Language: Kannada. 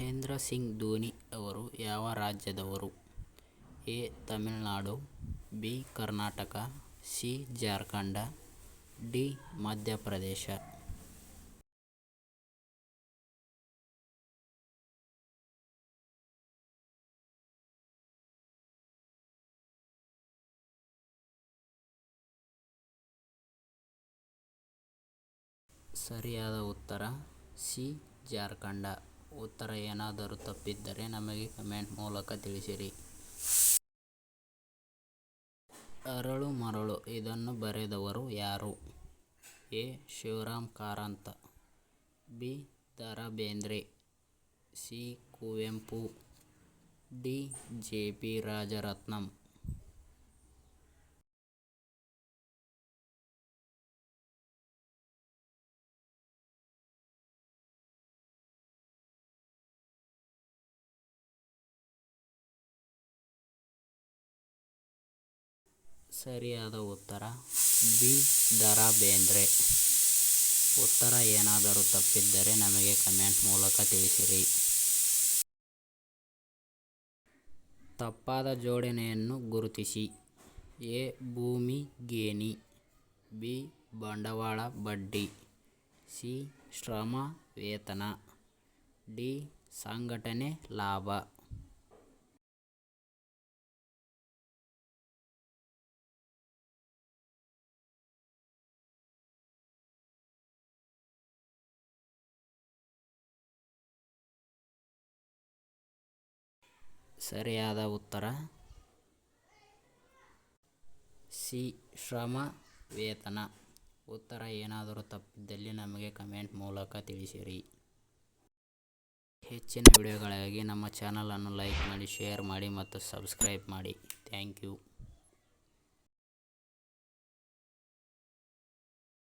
ಮಹೇಂದ್ರ ಸಿಂಗ್ ಧೋನಿ ಅವರು ಯಾವ ರಾಜ್ಯದವರು? A. Tamil Nadu, B. Karnataka, C. Jharkhand, D. Madhya Pradesh ಸರಿಯಾದ ಉತ್ತರ ಸಿ. ಜಾರ್ಖಂಡ್. ಉತ್ತರ ಏನಾದರೂ ತಪ್ಪಿದ್ದರೆ ನಮಗೆ ಕಮೆಂಟ್ ಮೂಲಕ ತಿಳಿಸಿರಿ. ಅರಳು ಮರಳು, ಇದನ್ನು ಬರೆದವರು ಯಾರು? A. Shivaram Karanth, B. Da. Ra Bendre C. Kuvempu, D. J. P. Rajaratnam ಸರಿಯಾದ ಉತ್ತರ, ಬಿ. ದ. ರಾ ಬೇಂದ್ರೆ. ಉತ್ತರ ಏನಾದರೂ ತಪ್ಪಿದ್ದರೆ ನಮಗೆ ಕಮೆಂಟ್ ಮೂಲಕ ತಿಳಿಸಿರಿ. ತಪ್ಪಾದ ಜೋಡಣೆಯನ್ನು ಗುರುತಿಸಿ. ಎ. ಭೂಮಿ, ಗೇಣಿ ಬಿ. ಬಂಡವಾಳ, ಬಡ್ಡಿ ಸಿ. ಶ್ರಮ, ವೇತನ ಡಿ. ಸಂಘಟನೆ, ಲಾಭ ಸರಿಯಾದ ಉತ್ತರ ಸಿ. ಶ್ರಮ ವೇತನ. ಉತ್ತರ ಏನಾದರೂ ತಪ್ಪಿದ್ದಲ್ಲಿ ನಮಗೆ ಕಮೆಂಟ್ ಮೂಲಕ ತಿಳಿಸಿರಿ. ಹೆಚ್ಚಿನ ವಿಡಿಯೋಗಳಿಗಾಗಿ ನಮ್ಮ ಚಾನಲನ್ನು ಲೈಕ್ ಮಾಡಿ, ಶೇರ್ ಮಾಡಿ ಮತ್ತು ಸಬ್ಸ್ಕ್ರೈಬ್ ಮಾಡಿ. Thank you